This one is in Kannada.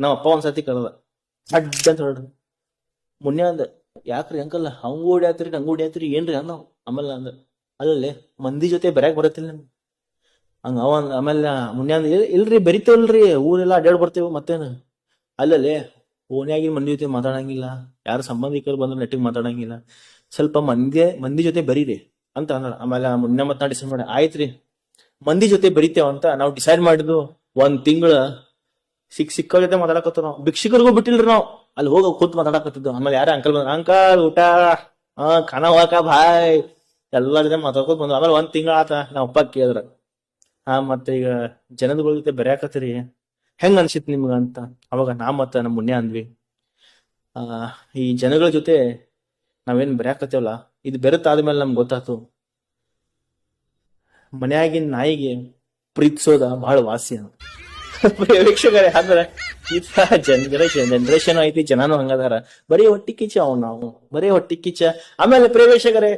ನಮ್ಮ ಅಪ್ಪ ಒಂದ್ಸತಿ ಕಳೆದ, ಅಡ್ಡ ಅಂತ ಹೊರಡ್ರಿ ಮೊನ್ನೆ ಅಂದ, ಯಾಕ್ರಿ ಅಂಕಲ್, ಹಂಗ ಓಡ್ಯಾತ್ರಿ ಹಂಗ ಓಡ್ಯಾತ್ರಿ ಏನ್ರಿ ಅಂದ ಆಮೇಲೆ ಅಂದ, ಅಲ್ಲಲ್ಲಿ, ಮಂದಿ ಜೊತೆ ಬರ್ಯಾಕ್ ಬರತ್ತಿಲ್ಲ ನಿಮ್ಗೆ. ಹಂಗ ಅವ ಆಮೇಲೆ ಮೊನ್ನೆ ಅಂದ, "ಇಲ್- ಇಲ್ರಿ, ಬರಿತೇವಲ್ರಿ, ಊರೆಲ್ಲ ಅಡ್ಡಾಡ್ ಬರ್ತೇವ ಮತ್ತೇನು? ಅಲ್ಲಲ್ಲಿ ಓನ್ಯಾಗಿನ ಮಂದಿ ಜೊತೆ ಮಾತಾಡಂಗಿಲ್ಲ, ಯಾರ ಸಂಬಂಧಿಕರು ಬಂದ್ರೆ ನೆಟ್ಟಿಗೆ ಮಾತಾಡಂಗಿಲ್ಲ, ಸ್ವಲ್ಪ ಮಂದಿ ಮಂದಿ ಜೊತೆ ಬರೀರಿ, ಅಂತ ಅಂದ, ಆಮೇಲೆ ಮುನ್ನೆ ಮತ್ತೆ ನಾ ಡಿಸೈಡ್ ಮಾಡಿ ಆಯ್ತ್ರಿ, ಮಂದಿ ಜೊತೆ ಬರಿತೇವ ಅಂತ ನಾವು ಡಿಸೈಡ್ ಮಾಡಿದ್ವು ಒಂದ್ ತಿಂಗಳ ಸಿಕ್ ಸಿಕ್ಕವ್ರ ಜೊತೆ ಮಾತಾಡಕತ್ತ ನಾವು. ಭಿಕ್ಷುಕರಿಗೂ ಬಿಟ್ಟಿಲ್ರಿ ನಾವು. ಅಲ್ಲಿ ಹೋಗ ಕೂತ್ ಮಾತಾಡಕತ್ತಿದ್ದು. ಆಮೇಲೆ ಯಾರ ಅಂಕಲ್ ಬಂದ್ರ? ಅಂಕಲ್ ಊಟ, ಹಾ ಖಾನ ಹೋಗಕ ಭಾಯ್ ಎಲ್ಲಾ ಜೊತೆ ಮಾತಾಡ್ಕೊತ ಬಂದ್ರು ಆಮೇಲೆ ಒಂದ್ ತಿಂಗಳ ಆತ ನಮ್ಮ ಅಪ್ಪ ಕೇಳಿದ್ರ. ಹಾ, ಮತ್ತೆ ಈಗ ಜನಗಳ ಜೊತೆ ಬೆರ್ಯಾಕತ್ತೀರಿ? ಹೆಂಗ್ ಅನ್ಸಿತ್ ನಿಮ್ಗ ಅಂತ? ಅವಾಗ ನಾ ಮತ್ತ ನಮ್ಮ ಮುನ್ನೆ ಅಂದ್ವಿ. ಆ, ಈ ಜನಗಳ ಜೊತೆ ನಾವೇನ್ ಬೆರ್ಯಾಕತ್ತೇವಲ್ಲ? ಇದು ಬೆರೆತಾದ್ಮೇಲೆ ನಮ್ಗೆ ಗೊತ್ತಾತು. ಮನ್ಯಾಗಿನ ನಾಯಿಗೆ ಪ್ರೀತಿಸೋದ ಬಹಳ ವಾಸಿ ಅಂತ. ವೀಕ್ಷಕರೇ ಅಂದ್ರೆ ಈ ತರ ಜನರೇಷನ್ ಜನರೇಷನ್ ಐತಿ ಜನನು ಹಂಗದಾರ. ಬರೀ ಹೊಟ್ಟಿ ಕಿಚ್ಚ ಅವ್ ನಾವು, ಬರೀ ಹೊಟ್ಟಿ ಕಿಚ್ಚ ಆಮೇಲೆ ಪ್ರವೇಶಕರೇ